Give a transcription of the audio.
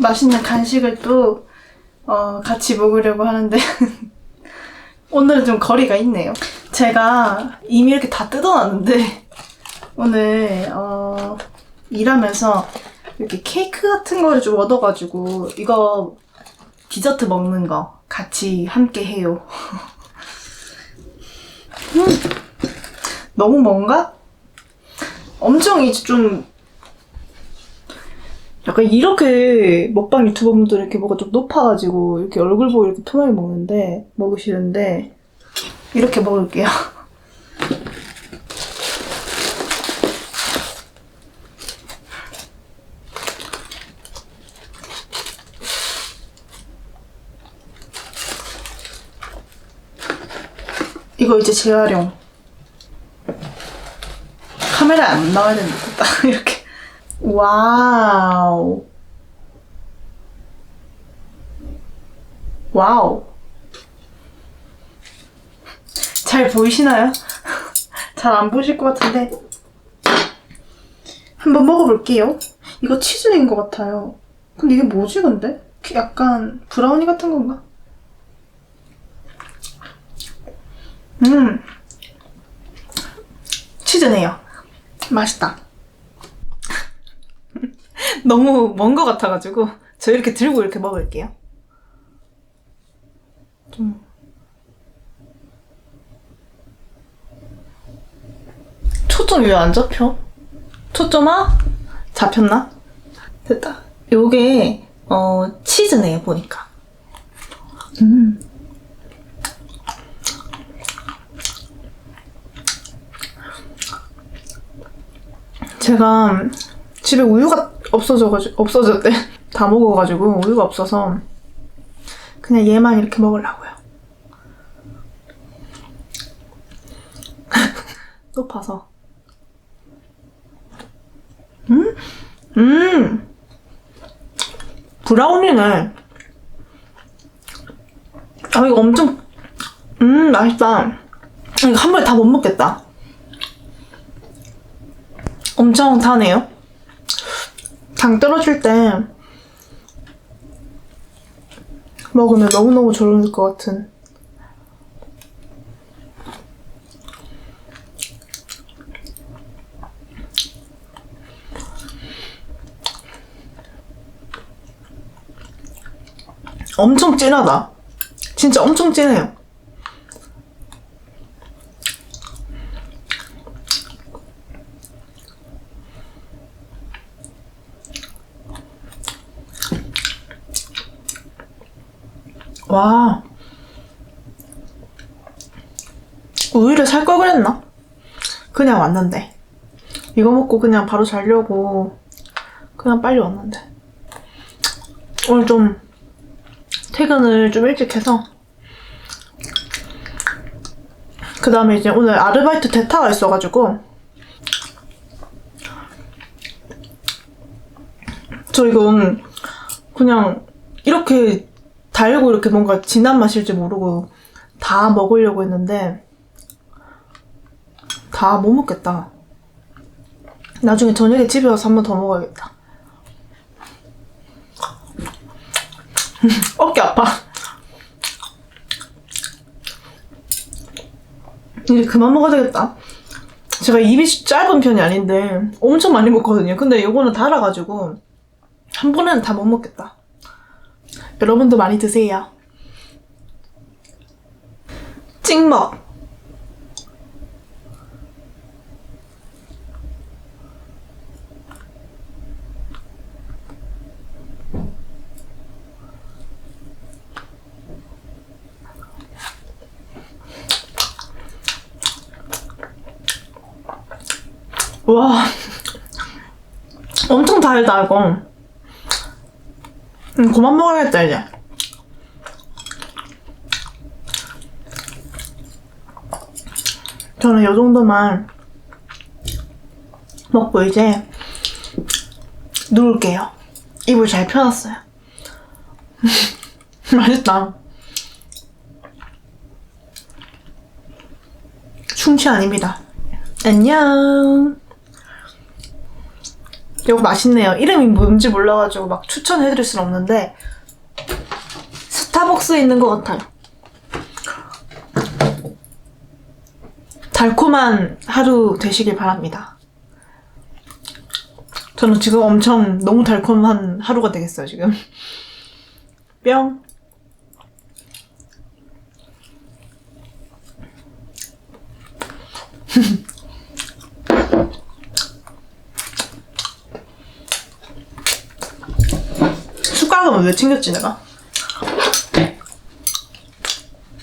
맛있는 간식을 또 어, 같이 먹으려고 하는데 오늘은 좀 거리가 있네요. 제가 이미 이렇게 다 뜯어놨는데 오늘 어, 일하면서 이렇게 케이크 같은 거를 좀 얻어가지고 이거 디저트 먹는 거 같이 함께 해요. 음, 너무 뭔가? 엄청 이제 좀 약간 이렇게 먹방 유튜버분들 이렇게 뭐가 좀 높아가지고 이렇게 얼굴 보고 이렇게 편하게 먹는데 먹으시는데 이렇게 먹을게요. 이거 이제 재활용. 카메라에 안 나와야 되는데 딱 이렇게. 와우. 와우. 잘 보이시나요? 잘 안 보이실 것 같은데. 한번 먹어볼게요. 이거 치즈인 것 같아요. 근데 이게 뭐지, 근데? 약간 브라우니 같은 건가? 음. 치즈네요. 맛있다. 너무 먼 것 같아가지고 저 이렇게 들고 이렇게 먹을게요. 좀 초점 왜 안 잡혀? 초점아? 잡혔나? 됐다. 요게 어 치즈네요 보니까. 음. 제가 집에 우유가 없어져가지고 없어졌대. 다 먹어가지고 우유가 없어서 그냥 얘만 이렇게 먹으려고요. 높아서. 음, 음, 브라우니네. 아 이거 엄청, 음 맛있다. 이거 한 번에 다 못 먹겠다. 엄청 타네요. 당 떨어질 때 먹으면 너무너무 좋을 것 같은. 엄청 진하다. 진짜 엄청 진해요. 와. 우유를 살 걸 그랬나? 그냥 왔는데. 이거 먹고 그냥 바로 자려고 그냥 빨리 왔는데. 오늘 좀 퇴근을 좀 일찍 해서 그 다음에 이제 오늘 아르바이트 대타가 있어가지고 저 이거 그냥 이렇게 달고 이렇게 뭔가 진한 맛일지 모르고 다 먹으려고 했는데 다 못 먹겠다. 나중에 저녁에 집에 와서 한 번 더 먹어야겠다. 어깨 아파. 이제 그만 먹어야 되겠다. 제가 입이 짧은 편이 아닌데 엄청 많이 먹거든요. 근데 이거는 달아가지고 한 번에는 다 못 먹겠다. 여러분도 많이 드세요. 찍먹. 와. 엄청 달다, 이거. 음, 그만 먹어야겠다, 이제. 저는 요 정도만 먹고 이제 누울게요. 이불 잘 펴놨어요. 맛있다. 충치 아닙니다. 안녕. 이거 맛있네요. 이름이 뭔지 몰라가지고 막 추천해드릴 순 없는데 스타벅스에 있는 것 같아요. 달콤한 하루 되시길 바랍니다. 저는 지금 엄청 너무 달콤한 하루가 되겠어요, 지금. 뿅. 숟가락은 왜 챙겼지, 내가?